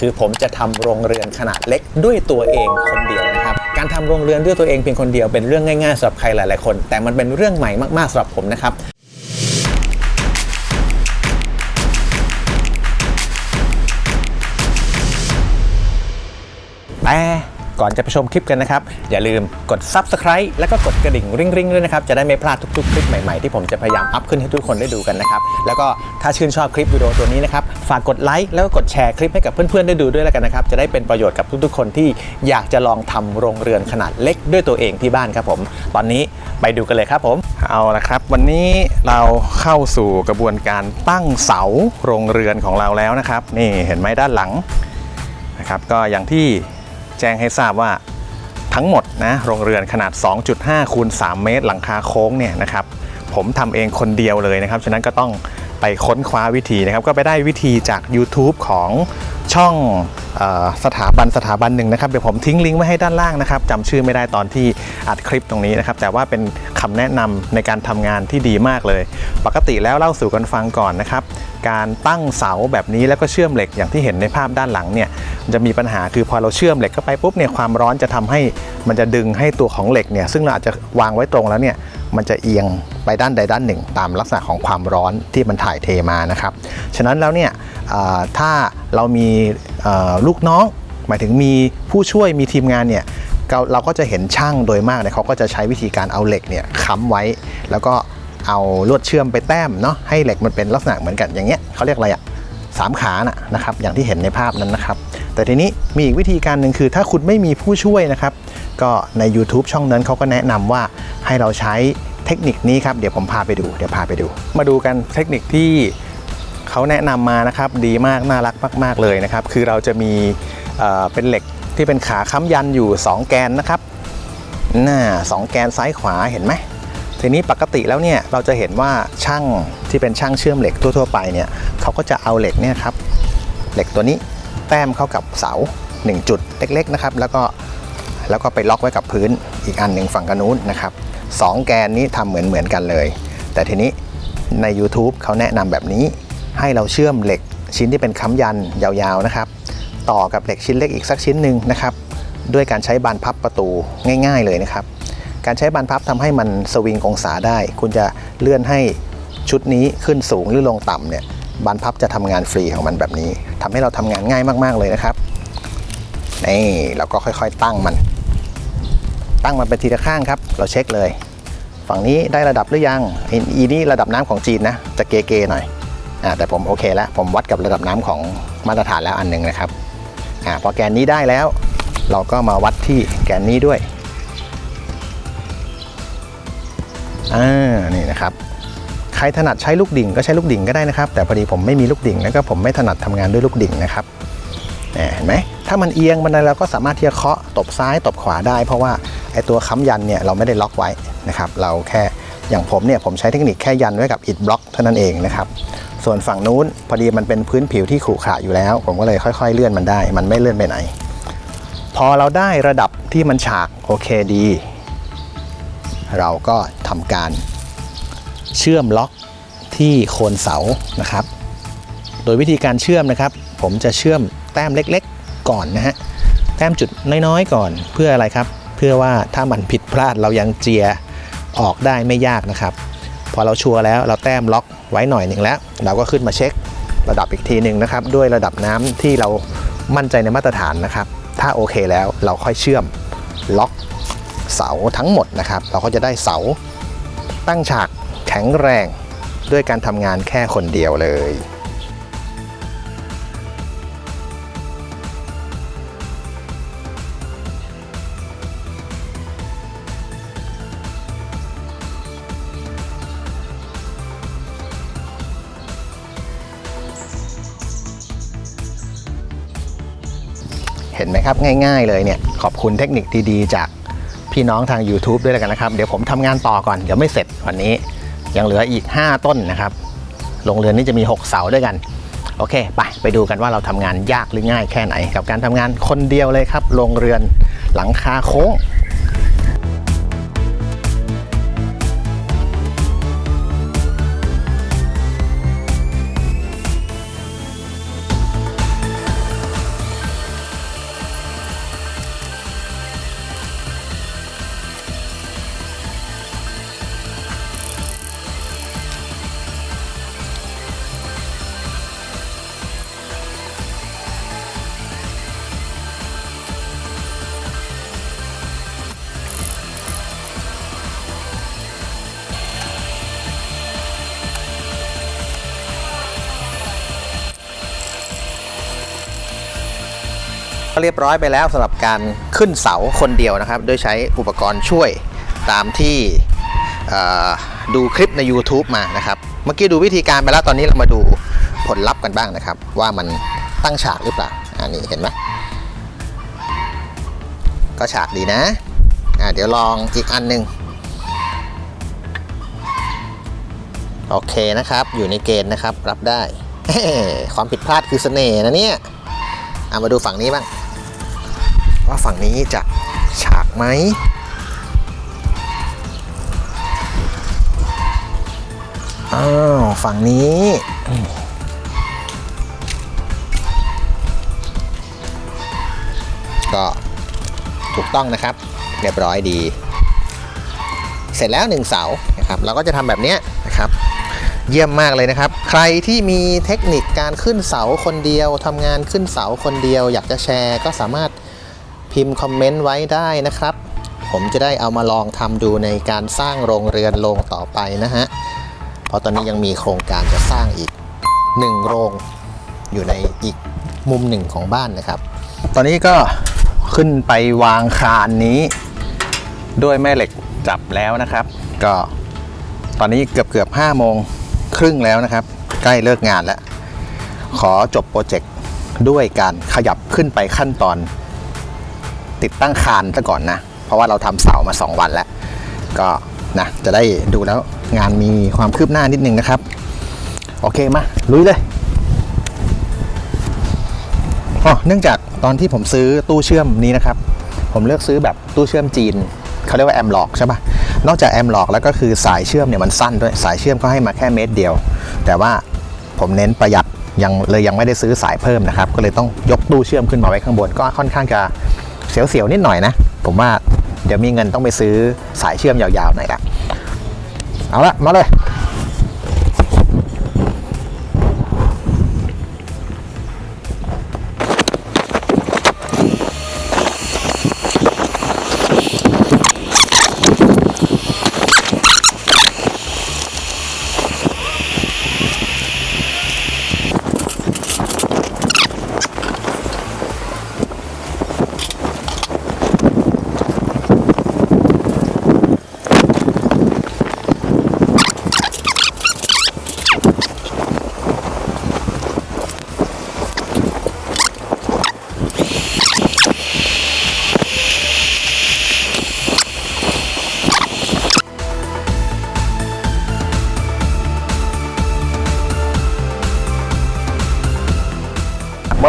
คือผมจะทำโรงเรือนขนาดเล็กด้วยตัวเองคนเดียวนะครับ การทำโรงเรือนด้วยตัวเองเพียงคนเดียวเป็นเรื่องง่ายๆสำหรับใครหลายๆคน แต่มันเป็นเรื่องใหม่มากๆสำหรับผมนะครับแต่ ก่อนจะไปชมคลิปกันนะครับ อย่าลืมกด Subscribe แล้วก็กดกระดิ่งริงๆด้วยนะครับ จะได้ไม่พลาดทุกๆ คลิปใหม่ๆ ที่ผมจะพยายามอัพขึ้นให้ทุกคนได้ดูกันนะครับ แล้วก็ถ้าชื่นชอบคลิปวิดีโอตัวนี้นะครับ ฝากกดไลค์แล้วก็กดแชร์คลิปให้กับเพื่อนๆ ได้ดูด้วยแล้วกันนะครับ จะได้เป็นประโยชน์กับทุกๆ คนที่อยากจะลองทำโรงเรือนขนาดเล็กด้วยตัวเองที่บ้านครับผม ตอนนี้ไปดูกันเลยครับผม เอาละครับ วันนี้เราเข้าสู่กระบวนการตั้งเสาโรงเรือนของเราแล้วนะครับ นี่เห็นไหมด้านหลังนะครับก็อย่างที่ แจ้งให้ทราบว่าทั้งหมดนะโรงเรือนขนาด 2.5คูณ3เมตร หลังคาโค้งเนี่ยนะครับผมทำเองคนเดียวเลยนะครับ ฉะนั้นก็ต้องไปค้นคว้าวิธีนะครับ ก็ไปได้วิธีจาก YouTube ของช่องสถาบันสถาบันหนึ่งนะครับเดี๋ยวผมทิ้งลิงก์ไว้ให้ด้านล่างนะครับจำชื่อไม่ได้ตอนที่อัดคลิปตรงนี้นะครับแต่ว่าเป็นคำแนะนำในการทำงานที่ดีมากเลย ปกติแล้วเล่าสู่กันฟังก่อนนะครับการตั้งเสาแบบนี้แล้วก็เชื่อมเหล็กอย่างที่เห็นในภาพด้านหลังเนี่ยจะมีปัญหาคือพอเราเชื่อมเหล็กเข้าไปปุ๊บเนี่ยความร้อนจะทำให้มันจะดึงให้ตัวของเหล็กเนี่ยซึ่งเราอาจจะวางไว้ตรงแล้วเนี่ยมันจะเอียงไปด้านใดด้านหนึ่ง ตามลักษณะของความร้อนที่มันถ่ายเทมานะครับ ฉะนั้นแล้วเนี่ยถ้าเรามีลูกน้อง หมายถึงมีผู้ช่วยมีทีมงานเนี่ยเราก็จะเห็นช่างโดยมากเนี่ยเขาก็จะใช้วิธีการเอาเหล็กเนี่ยค้ำไว้ แล้วก็เอาลวดเชื่อมไปแต้มเนาะให้เหล็กมันเป็นลักษณะเหมือนกันอย่างเงี้ยเขาเรียกอะไรอะสามขานะนะครับอย่างที่เห็นในภาพนั้นนะครับ แต่ทีนี้มีอีกวิธีการหนึ่งคือถ้าคุณไม่มีผู้ช่วยนะครับ ก็ใน YouTube ช่องนั้นเขาก็แนะนำว่าให้เราใช้เทคนิคนี้ครับเดี๋ยวผมพาไปดูเดี๋ยวพาไปดู มาดูกันเทคนิคที่ เขาแนะนำมานะครับดีมากน่ารักมาก ๆเลยนะครับ คือเราจะมีเป็นเหล็กที่เป็นขาค้ำยันอยู่ 2 แกนนะครับน่าสองแกนซ้ายขวาเห็นไหมทีนี้ปกติแล้วเนี่ยเราจะเห็นว่าช่างที่เป็นช่างเชื่อมเหล็กทั่วๆไปเนี่ยเขาก็จะเอาเหล็กเนี่ยครับเหล็กตัวนี้แต้มเข้ากับเสา 1 จุดเล็กๆนะครับแล้วก็แล้วก็ไปล็อกไว้กับพื้นอีกอันหนึ่งฝั่งกันนู้นนะครับสองแกนนี้ทำเหมือนเหมือนๆกันเลย แต่ทีนี้ใน YouTube เขาแนะนำแบบนี้ ให้เราเชื่อมเหล็กชิ้นที่เป็นค้ำยันยาวๆนะครับ ต่อกับเหล็กชิ้นเล็กอีกสักชิ้นหนึ่งนะครับ ด้วยการใช้บานพับประตูง่ายๆเลยนะครับ การใช้บานพับทำให้มันสวิงองศาได้ คุณจะเลื่อนให้ชุดนี้ขึ้นสูงหรือลงต่ำเนี่ยบานพับจะทำงานฟรีของมันแบบนี้ทำให้เราทำงานง่ายมากๆเลยนะครับนี่เราก็ค่อยๆ ตั้งมัน ตั้งมันเป็นทีละข้างครับ เราเช็คเลย ฝั่งนี้ได้ระดับหรือยังอีนี่ระดับน้ำของจีนนะจะเกๆหน่อย แต่ผมโอเคแล้วผมวัดกับระดับน้ำของมาตรฐานแล้วอันหนึ่งนะครับอพอแกนนี้ได้แล้ว เราก็มาวัดที่แกนนี้ด้วยอ่านี่นะครับใครถนัดใช้ลูกดิ่งก็ใช้ลูกดิ่งก็ได้นะครับ แต่พอดีผมไม่มีลูกดิ่งแล้วก็ผมไม่ถนัดทำงานด้วยลูกดิ่งนะครับเห็นไหมถ้ามันเอียงมันอะไรเราก็สามารถที่จะเคาะตบซ้ายตบขวาได้ เพราะว่าไอตัวค้ำยันเนี่ยเราไม่ได้ล็อกไว้นะครับ เราแค่อย่างผมเนี่ยผมใช้เทคนิคแค่ยันไว้กับอิฐบล็อกเท่านั้นเองนะครับ ส่วนฝั่งนู้นพอดีมันเป็นพื้นผิวที่ขรุขระอยู่แล้ว ผมก็เลยค่อย ๆ เลื่อนมันได้ มันไม่เลื่อนไปไหน พอเราได้ระดับที่มันฉากโอเคดี เราก็ทำการเชื่อมล็อกที่โคนเสานะครับ โดยวิธีการเชื่อมนะครับ ผมจะเชื่อมแต้มเล็กๆ ก่อนนะฮะแต้มจุดน้อยๆก่อนเพื่ออะไรครับ เพื่อว่าถ้ามันผิดพลาดเรายังเจียออกได้ไม่ยากนะครับ พอเราชัวร์แล้วเราแต้มล็อก ไว้หน่อยหนึ่งแล้ว เราก็ขึ้นมาเช็คระดับอีกทีหนึ่งนะครับ ด้วยระดับน้ำที่เรามั่นใจในมาตรฐานนะครับ ถ้าโอเคแล้วเราค่อยเชื่อมล็อกเสาทั้งหมดนะครับ เราก็จะได้เสาตั้งฉากแข็งแรง ด้วยการทำงานแค่คนเดียวเลย นไหมครับง่ายๆเลยเนี่ยขอบคุณเทคนิคดีๆ จากพี่น้องทาง YouTube ด้วยแล้วกันนะครับ เดี๋ยวผมทำงานต่อก่อน เดี๋ยวไม่เสร็จวันนี้ ยังเหลืออีก 5 ต้นนะครับโรงเรือนนี้จะมี 6 เสาด้วยกัน โอเค ไป ไปดูกันว่าเราทำงานยากหรือง่ายแค่ไหน กับการทำงานคนเดียวเลยครับโรงเรือนหลังคาโค้ง เรียบร้อยไปแล้วสำหรับการขึ้นเสาคนเดียวนะครับโดยใช้อุปกรณ์ช่วยตามที่ดูคลิปใน YouTube มานะครับ เมื่อกี้ดูวิธีการไปแล้วตอนนี้เรามาดูผลลัพธ์กันบ้างนะครับ ว่ามันตั้งฉากหรือเปล่าอันนี้เห็นไหมก็ฉากดีนะอ่าเดี๋ยวลองอีกอันหนึ่งโอเคนะครับ อยู่ในเกณฑ์นะครับรับได้ ความผิดพลาดคือเสน่ห์นะเนี่ยเอามาดูฝั่งนี้บ้าง ว่าฝั่งนี้จะฉากไหมอ้าวฝั่งนี้ก็ถูกต้องนะครับ เรียบร้อยดี เสร็จแล้วหนึ่งเสานะครับเราก็จะทำแบบนี้นะครับเยี่ยมมากเลยนะครับ ใครที่มีเทคนิคการขึ้นเสาคนเดียวทำงานขึ้นเสาคนเดียว อยากจะแชร์ก็สามารถ พิมพ์คอมเมนต์ไว้ได้นะครับ ผมจะได้เอามาลองทำดูในการสร้างโรงเรือนโรงต่อไปนะฮะ เพราะตอนนี้ยังมีโครงการจะสร้างอีกหนึ่งโรงอยู่ในอีกมุมหนึ่งของบ้านนะครับ ตอนนี้ก็ขึ้นไปวางคานนี้ด้วยแม่เหล็กจับแล้วนะครับ ก็ตอนนี้เกือบเกือบห้าโมงครึ่งแล้วนะครับ ใกล้เลิกงานแล้ว ขอจบโปรเจกต์ด้วยการขยับขึ้นไปขั้นตอน ติดตั้งคานซะก่อนนะ เพราะว่าเราทำเสามา 2 วันแล้ว ก็นะจะได้ดูแล้วงานมีความคืบหน้านิดนึงนะครับ โอเคมาลุยเลยอ๋อเนื่องจากตอนที่ผมซื้อตู้เชื่อมนี้นะครับ ผมเลือกซื้อแบบตู้เชื่อมจีนเขาเรียกว่าแอมล็อกใช่ปะนอกจากแอมล็อกแล้วก็คือสายเชื่อมเนี่ยมันสั้นด้วยสายเชื่อมก็ให้มาแค่เมตรเดียว แต่ว่าผมเน้นประหยัดยังเลยยังไม่ได้ซื้อสายเพิ่มนะครับ ก็เลยต้องยกตู้เชื่อมขึ้นมาไว้ข้างบน ก็ค่อนข้างจะ เสียวๆนิดหน่อยนะ ผมว่าเดี๋ยวมีเงินต้องไปซื้อสายเชื่อมยาวๆหน่อยละเอาละมาเลย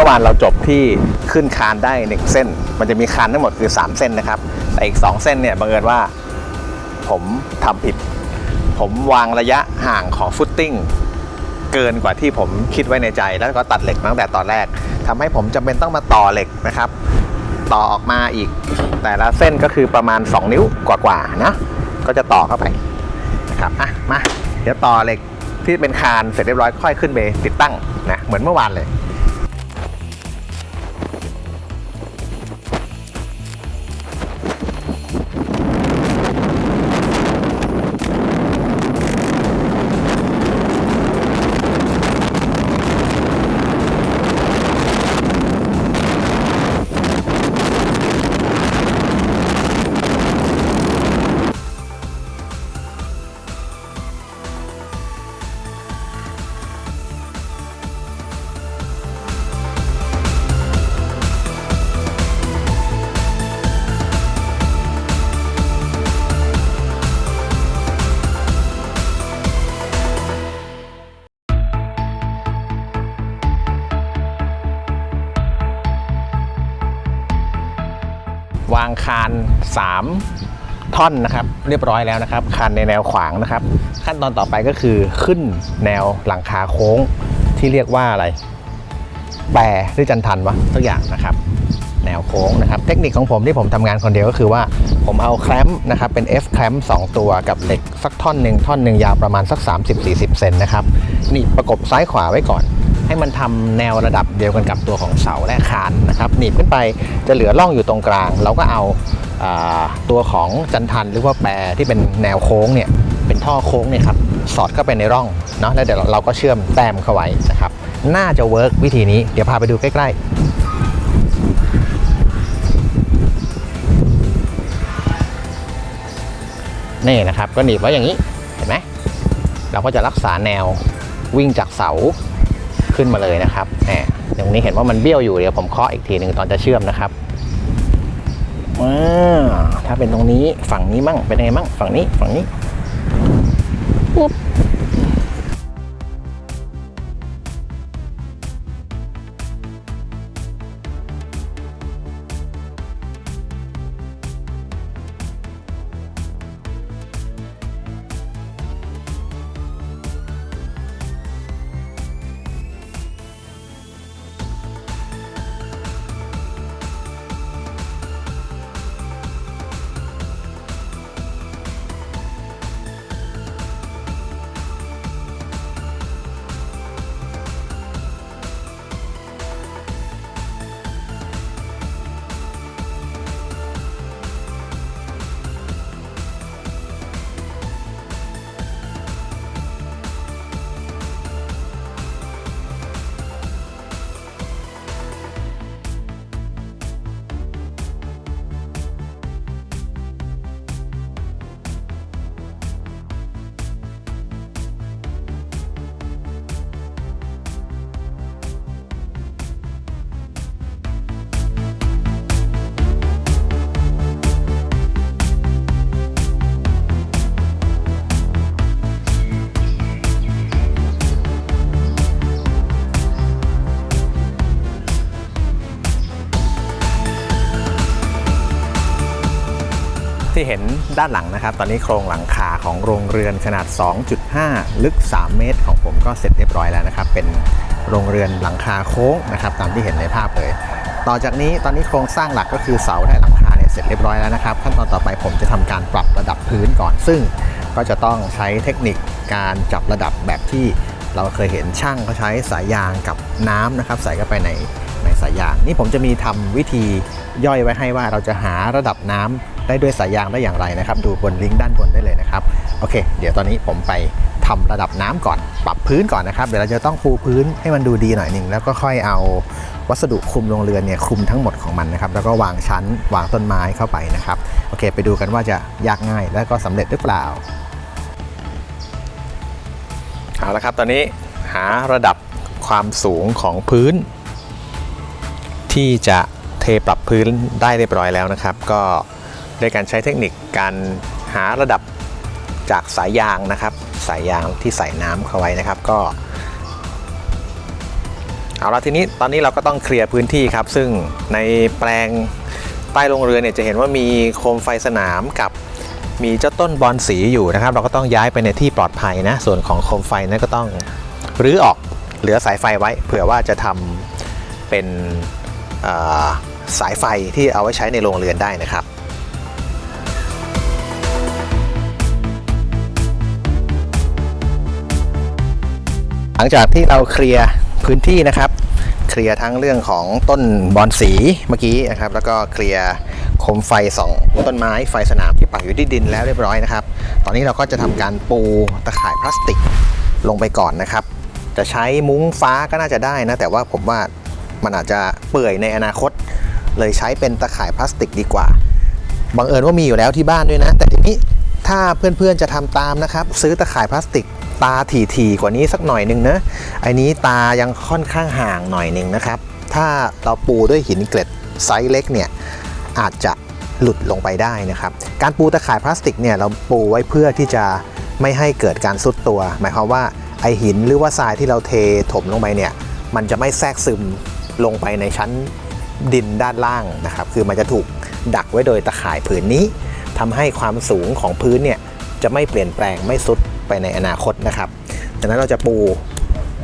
มื่อวานเราจบที่ขึ้นคานได้ 1 เส้น มันจะมีคานทั้งหมดคือ 3 เส้นนะครับ แต่อีก 2 เส้นเนี่ยบังเอิญว่าผมทำผิด ผมวางระยะห่างของฟุตติ้งเกินกว่าที่ผมคิดไว้ในใจ แล้วก็ตัดเหล็กตั้งแต่ตอนแรกทำให้ผมจำเป็นต้องมาต่อเหล็กนะครับ ต่อออกมาอีก แต่ละเส้นก็คือประมาณ 2 นิ้วกว่าๆนะก็จะต่อเข้าไปนะครับอะมาเดี๋ยวต่อเหล็กที่เป็นคานเสร็จเรียบร้อยค่อยขึ้นไปติดตั้งนะเหมือนเมื่อวานเลยางคาน3 ท่อนนะครับ เรียบร้อยแล้วนะครับ คานในแนวขวางนะครับ ขั้นตอนต่อไปก็คือขึ้นแนวหลังคาโค้งที่เรียกว่าอะไร แปรหรือจันทันวะทุกอย่างนะครับ แนวโค้งนะครับ เทคนิคของผมที่ผมทำงานคนเดียวก็คือว่าผมเอาแคลมป์นะครับเป็น F แคลมป์2ตัวกับเหล็กสักท่อนหนึ่งท่อนหนึ่งยาวประมาณสัก 30-40 เซนนะครับนี่ประกบซ้ายขวาไว้ก่อน ให้มันทำแนวระดับเดียวกันกับตัวของเสาและคานนะครับหนีบขึ้นไปจะเหลือร่องอยู่ตรงกลาง เราก็เอาตัวของจันทันหรือว่าแปรที่เป็นแนวโค้งเนี่ยเป็นท่อโค้งเนี่ยครับสอดเข้าไปในร่องเนาะแล้วเดี๋ยวเราก็เชื่อมแต้มเข้าไว้นะครับน่าจะเวิร์กวิธีนี้เดี๋ยวพาไปดูใกล้ๆนี่นะครับก็หนีบไว้อย่างนี้เห็นไหมเราก็จะรักษาแนววิ่งจากเสา ขึ้นมาเลยนะครับแหมตรงนี้เห็นว่ามันเบี้ยวอยู่เดี๋ยวผมเคาะอีกทีหนึ่งตอนจะเชื่อมนะครับว้าถ้าเป็นตรงนี้ฝั่งนี้มั่งเป็นยังไงมั่งฝั่งนี้ฝั่งนี้ปุ๊บ ด้านหลังนะครับ ตอนนี้โครงหลังคาของโรงเรือนขนาด 2.5 ลึก 3 เมตรของผมก็เสร็จเรียบร้อยแล้วนะครับ เป็นโรงเรือนหลังคาโค้งนะครับตามที่เห็นในภาพเลย ต่อจากนี้ตอนนี้โครงสร้างหลักก็คือเสาและหลังคาเนี่ยเสร็จเรียบร้อยแล้วนะครับ ขั้นตอนต่อไปผมจะทำการปรับระดับพื้นก่อน ซึ่งก็จะต้องใช้เทคนิคการจับระดับแบบที่เราเคยเห็นช่างเขาใช้สายยางกับน้ำนะครับ ใส่เข้าไปในในสายยาง นี่ผมจะมีทำวิธีย่อยไว้ให้ว่าเราจะหาระดับน้ำ ได้ด้วยสายยางได้อย่างไรนะครับ ดูบนลิงก์ด้านบนได้เลยนะครับโอเค เดี๋ยวตอนนี้ผมไปทำระดับน้ำก่อน ปรับพื้นก่อนนะครับ เดี๋ยวเราจะต้องปูพื้นให้มันดูดีหน่อยหนึ่งแล้วก็ค่อยเอาวัสดุคลุมโรงเรือนเนี่ยคลุมทั้งหมดของมันนะครับ แล้วก็วางชั้นวางต้นไม้เข้าไปนะครับโอเค ไปดูกันว่าจะยากง่ายและก็สำเร็จหรือเปล่าเอาละครับตอนนี้หาระดับความสูงของพื้น ที่จะเทปรับพื้นได้เรียบร้อยแล้วนะครับ ก็ ด้วยการใช้เทคนิคการหาระดับจากสายยางนะครับ สายยางที่ใส่น้ำเข้าไว้นะครับก็เอาละทีนี้ตอนนี้เราก็ต้องเคลียร์พื้นที่ครับ ซึ่งในแปลงใต้โรงเรือนเนี่ยจะเห็นว่ามีโคมไฟสนามกับมีเจ้าต้นบอนสีอยู่นะครับ เราก็ต้องย้ายไปในที่ปลอดภัยนะ ส่วนของโคมไฟนั้นก็ต้องรื้อออกเหลือสายไฟไว้ เผื่อว่าจะทำเป็นสายไฟที่เอาไว้ใช้ในโรงเรือนได้นะครับ ลังจากที่เราเคลียร์พื้นที่นะครับ เคลียร์ทั้งเรื่องของต้นบอนสีเมื่อกี้นะครับ แล้วก็เคลียร์โคมไฟสองต้นไม้ไฟสนามที่ปักอยู่ที่ดินแล้วเรียบร้อยนะครับ ตอนนี้เราก็จะทำการปูตะข่ายพลาสติกลงไปก่อนนะครับ จะใช้มุ้งฟ้าก็น่าจะได้นะ แต่ว่าผมว่ามันอาจจะเปื่อยในอนาคต เลยใช้เป็นตะข่ายพลาสติกดีกว่าบังเอิญว่ามีอยู่แล้วที่บ้านด้วยนะ แต่ทีนี้ถ้าเพื่อนๆจะทำตามนะครับ ซื้อตะข่ายพลาสติก ตาถี่ๆกว่านี้สักหน่อยหนึ่งนะไอ้นี้ตายังค่อนข้างห่างหน่อยหนึ่งนะครับ ถ้าเราปูด้วยหินเกล็ดไซส์เล็กเนี่ยอาจจะหลุดลงไปได้นะครับ การปูตะข่ายพลาสติกเนี่ยเราปูไว้เพื่อที่จะไม่ให้เกิดการซุดตัว หมายความว่าไอหินหรือว่าทรายที่เราเทถมลงไปเนี่ยมันจะไม่แทรกซึมลงไปในชั้นดินด้านล่างนะครับ คือมันจะถูกดักไว้โดยตะข่ายผืนนี้ทำให้ความสูงของพื้นเนี่ยจะไม่เปลี่ยนแปลงไม่สุด ไปในอนาคตนะครับดังนั้นเราจะปู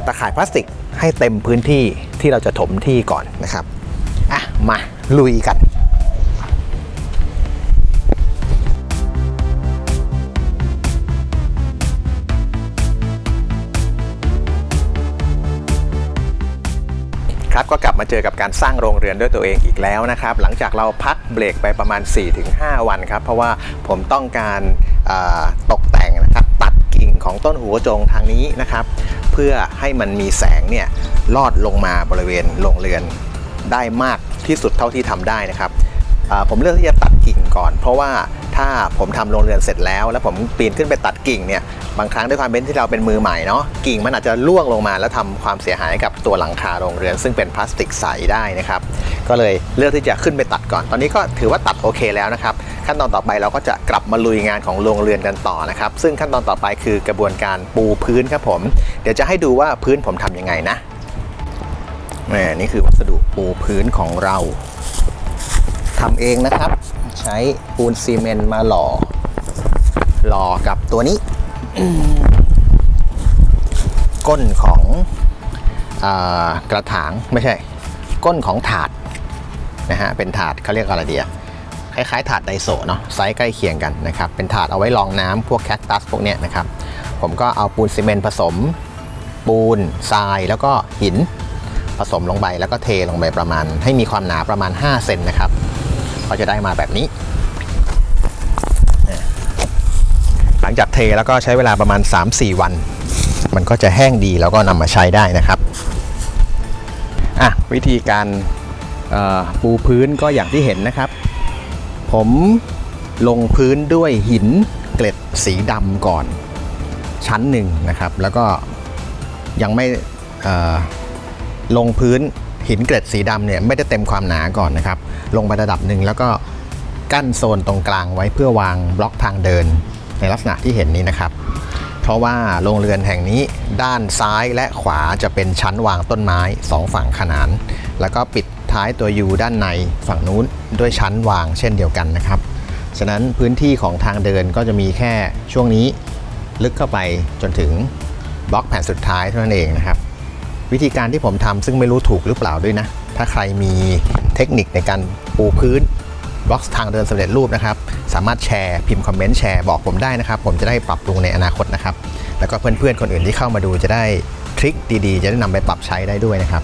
ตะข่ายพลาสติกให้เต็มพื้นที่ที่เราจะถมที่ก่อนนะครับอะมาลุยกันครับก็กลับมาเจอกับการสร้างโรงเรือนด้วยตัวเองอีกแล้วนะครับ หลังจากเราพักเบรกไปประมาณ 4-5 วันครับ เพราะว่าผมต้องการาตก ของต้นหัวโจงทางนี้นะครับ เพื่อให้มันมีแสงเนี่ยลอดลงมาบริเวณโรงเรือนได้มากที่สุดเท่าที่ทำได้นะครับผมเลือกที่จะตัดกิ่งก่อน เพราะว่าถ้าผมทำโรงเรือนเสร็จแล้ว แล้วผมปีนขึ้นไปตัดกิ่งเนี่ยบางครั้งด้วยความเป็นที่เราเป็นมือใหม่เนาะกิ่งมันอาจจะล่วงลงมา แล้วทำความเสียหายกับตัวหลังคาโรงเรือน ซึ่งเป็นพลาสติกใสได้นะครับ ก็เลยเลือกที่จะขึ้นไปตัดก่อน ตอนนี้ก็ถือว่าตัดโอเคแล้วนะครับ ขั้นตอนต่อไปเราก็จะกลับมาลุยงานของโรงเรือนกันต่อนะครับ ซึ่งขั้นตอนต่อไปคือกระบวนการปูพื้นครับผม เดี๋ยวจะให้ดูว่าพื้นผมทำยังไงนะแหมนี่คือวัสดุปูพื้นของเราทำเองนะครับ ใช้ปูนซีเมนต์มาหล่อ หล่อกับตัวนี้ ก้นของอกระถางไม่ใช่ ก้นของถาดนะฮะเป็นถาดเขาเรียกอะไรเดีย คล้ายๆ ถาดไดโซเนาะไซส์ใกล้เคียงกันนะครับ เป็นถาดเอาไว้รองน้ำพวกแคคตัสพวกเนี้ยนะครับ ผมก็เอาปูนซีเมนต์ผสม ปูนทรายแล้วก็หินผสมลงไปแล้วก็เทลงไปประมาณ ให้มีความหนาประมาณ 5 เซนนะครับ ก็จะได้มาแบบนี้ หลังจากเทแล้วก็ใช้เวลาประมาณ 3-4 วัน มันก็จะแห้งดีแล้วก็นำมาใช้ได้นะครับอะวิธีการปูพื้นก็อย่างที่เห็นนะครับ ผมลงพื้นด้วยหินเกล็ดสีดำก่อนชั้นหนึ่งนะครับ แล้วก็ยังไม่ลงพื้นหินเกล็ดสีดำเนี่ยไม่ได้เต็มความหนาก่อนนะครับ ลงไประดับหนึ่งแล้วก็กั้นโซนตรงกลางไว้เพื่อวางบล็อกทางเดินในลักษณะที่เห็นนี้นะครับ เพราะว่าโรงเรือนแห่งนี้ด้านซ้ายและขวาจะเป็นชั้นวางต้นไม้สองฝั่งขนาน แล้วก็ปิด ท้ายตัวยูด้านในฝั่งนู้นด้วยชั้นวางเช่นเดียวกันนะครับ ฉะนั้นพื้นที่ของทางเดินก็จะมีแค่ช่วงนี้ลึกเข้าไปจนถึงบล็อกแผ่นสุดท้ายเท่านั้นเองนะครับ วิธีการที่ผมทำซึ่งไม่รู้ถูกหรือเปล่าด้วยนะ ถ้าใครมีเทคนิคในการปูพื้นบล็อกทางเดินสำเร็จรูปนะครับ สามารถแชร์พิมพ์คอมเมนต์แชร์บอกผมได้นะครับ ผมจะได้ปรับปรุงในอนาคตนะครับ แล้วก็เพื่อนๆ คนอื่นที่เข้ามาดูจะได้ทริคดีๆ จะได้นำไปปรับใช้ได้ด้วยนะครับ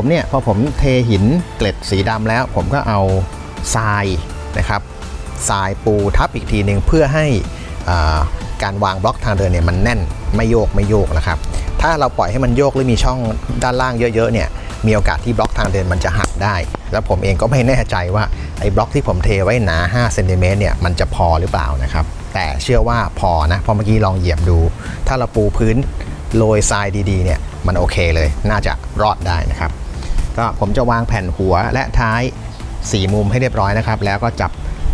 ผมเนี่ยพอผมเทหินเกล็ดสีดำแล้ว ผมก็เอาทรายนะครับทรายปูทับอีกทีหนึ่งเพื่อให้การวางบล็อกทางเดินเนี่ยมันแน่นไม่โยกไม่โยกนะครับ ถ้าเราปล่อยให้มันโยกหรือมีช่องด้านล่างเยอะๆเนี่ยมีโอกาสที่บล็อกทางเดินมันจะหักได้ แล้วผมเองก็ไม่แน่ใจว่าไอ้บล็อกที่ผมเทไว้หนา5เซนติเมตรเนี่ยมันจะพอหรือเปล่านะครับ แต่เชื่อว่าพอนะเพราะเมื่อกี้ลองเหยียบดู ถ้าเราปูพื้นโรยทรายดีๆเนี่ยมันโอเคเลย น่าจะรอดได้นะครับ ก็ผมจะวางแผ่นหัวและท้ายสี่มุมให้เรียบร้อยนะครับ แล้วก็จับ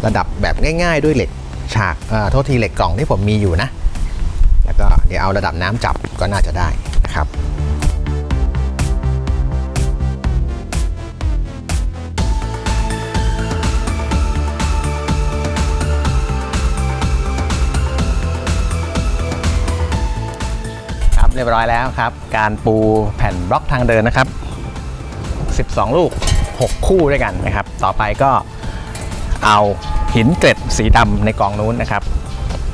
ระดับแบบง่าย ๆ ด้วยเหล็กฉากโทษทีเหล็กกล่องที่ผมมีอยู่นะ แล้วก็เดี๋ยวเอาระดับน้ำจับก็น่าจะได้นะครับครับเรียบร้อยแล้วครับ การปูแผ่นบล็อกทางเดินนะครับ 12 ลูก 6 คู่ด้วยกันนะครับ ต่อไปก็เอาหินเกล็ดสีดำในกองนู้นนะครับ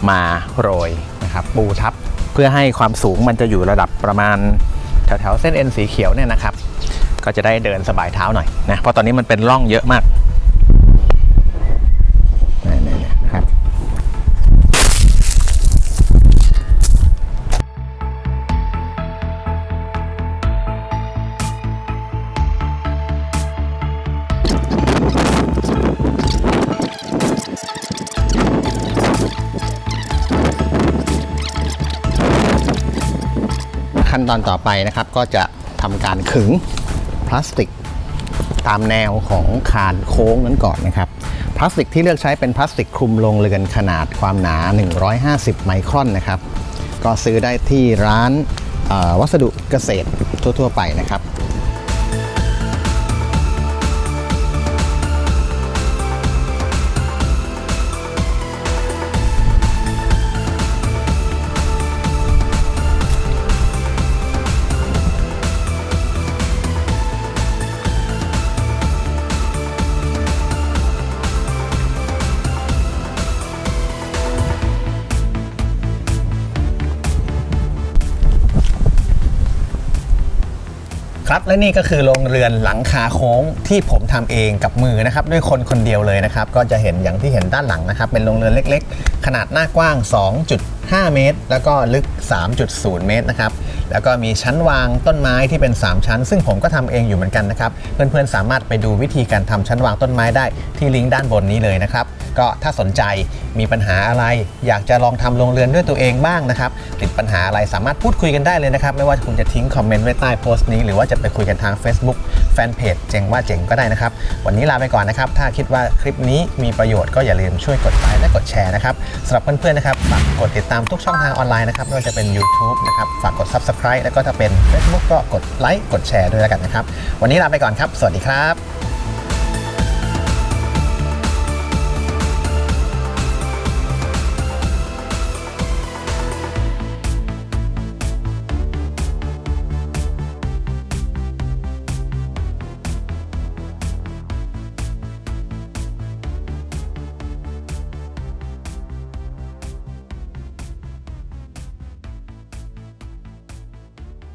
มาโรยนะครับปูทับเพื่อให้ความสูงมันจะอยู่ระดับประมาณแถวๆเส้นเอ็นสีเขียวเนี่ยนะครับ ก็จะได้เดินสบายเท้าหน่อยนะเพราะตอนนี้มันเป็นร่องเยอะมาก ขั้นตอนต่อไปนะครับ ก็จะทำการขึงพลาสติกตามแนวของคานโค้งนั้นก่อนนะครับ พลาสติกที่เลือกใช้เป็นพลาสติกคลุมโรงเรือนขนาดความหนา 150 ไมครอนนะครับ ก็ซื้อได้ที่ร้านวัสดุเกษตรทั่ว ๆ ไปนะครับ ครับและนี่ก็คือโรงเรือนหลังคาโค้งที่ผมทำเองกับมือนะครับด้วยคนคนเดียวเลยนะครับก็จะเห็นอย่างที่เห็นด้านหลังนะครับเป็นโรงเรือนเล็ก ๆ ขนาดหน้ากว้าง 5 เมตร แล้วก็ลึก 3.0 เมตรนะครับแล้วก็มีชั้นวางต้นไม้ที่เป็น 3 ชั้น ซึ่งผมก็ทำเองอยู่เหมือนกันนะครับเพื่อนๆสามารถไปดูวิธีการทำชั้นวางต้นไม้ได้ที่ลิงก์ด้านบนนี้เลยนะครับก็ถ้าสนใจมีปัญหาอะไร อยากจะลองทำโรงเรือนด้วยตัวเองบ้างนะครับติดปัญหาอะไรสามารถพูดคุยกันได้เลยนะครับไม่ว่าคุณจะทิ้งคอมเมนต์ไว้ใต้โพสต์นี้หรือว่าจะไปคุยกันทาง Facebook แฟนเพจเจ๋งว่าเจ๋งก็ได้นะครับ วันนี้ลาไปก่อนนะครับ ถ้าคิดว่าคลิปนี้มีประโยชน์ก็อย่าลืมช่วยกดไลค์และกดแชร์นะครับสำหรับเพื่อนๆนะครับฝากกดติดตามทุกช่องทางออนไลน์นะครับไม่ว่าจะเป็น YouTube นะครับฝากกด Subscribe แล้วก็ถ้าเป็น Facebook ก็กดไลค์กดแชร์ด้วยแล้วกันนะครับ วันนี้ลาไปก่อนครับ สวัสดีครับ